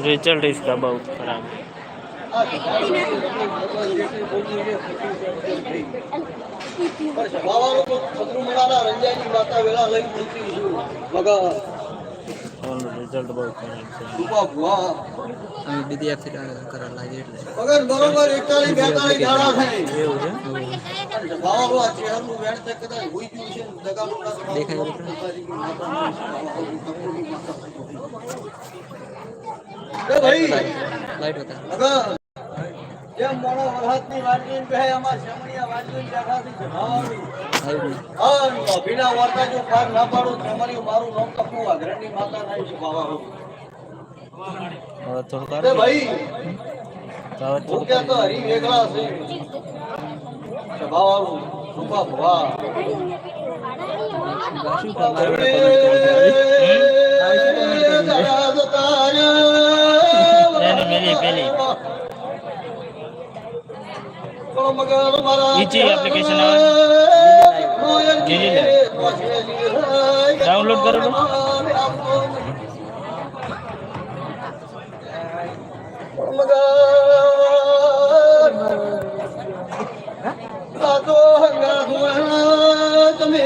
Result इसका बहुत खराब है और रिजल्ट बहुत खराब है અમે વિદ્યાર્થી કરવા લાગી એટલે બરોબર એકતાલીસ બેતાલીસ દાડા થાય એવું છે ભાવ આ ચહેરાનું વેણ છે કદાચ હોઈ ગયું છે દગાનું ના દેખાય એવું એ ભાઈ. લાઈટ બતા જેમ મોણો હા બિના વાર્તા જો પાર ના પાડું તમારી મારું નામ તો હું અગ્રણી માતા થાય છે બાવા કે તો છે. કોણ એપ્લિકેશન આવે. લીલી લે. ડાઉનલોડ કરો તમે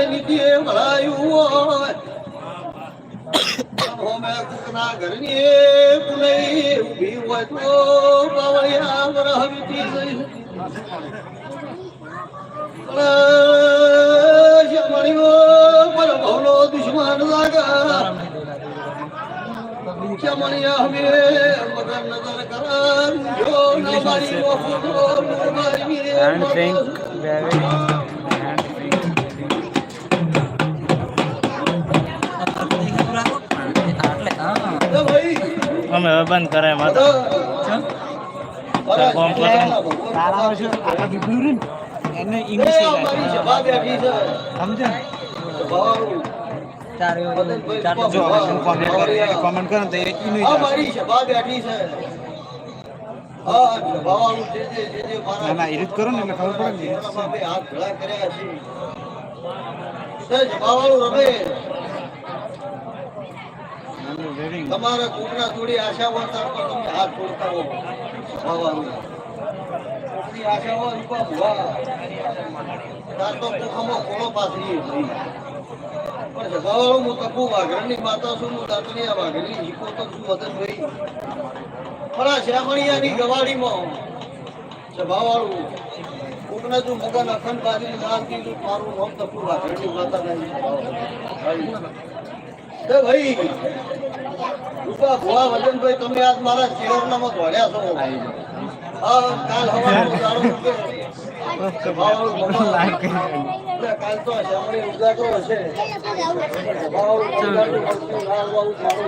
ઓમે કુકના ઘરની પુનઈ ઊભી હોય તો બાવળિયા વીતી ભવનો દુશ્મન લાગા ચમણિયા હવે મગર નજર કર જો ના મારી વફો મારી મીરે એન્ડ થિંક વેરી અમે બંધ કરે માતા એને ઇંગ્લિશ કોમેન્ટ કરે તો એ મારી સભા બેઠી છે. હા સભાવાળું જે જે જે જે મારા. ના, ના, એ રીત કરો ને એટલે ખબર પડે ને. એનામાં બે હાથ ભેળા કર્યા છે તે સભાવાળું રમે તમારા કોકના થોડી આશા હોય તાર પર તમે હાથ જોડતા હો ભગવાન. કોકની આશા હોય રૂપા ભુવા તાર તો કોખામાં કોળો પાથરી ભાઈ પણ જગાવાળો હું તકુ વાઘરની માતા છું, હું દાંતણીયા વાઘરની હીકો તો છું, વતન ભાઈ. પણ આ શ્રામણિયાની ગવાડીમાં સભાવાળું મગન અખંડ બાજુ મારતી મારું નામ તકુ વાઘરણી માતા નહીં એ ભાઈ રૂપા ભુવા વજનભાઈ તમે આજ મારા ચેરનામાં દોડ્યા છો હા કાલ કે મમ્મા કાલ તો હશે ઉજાગરો હશે,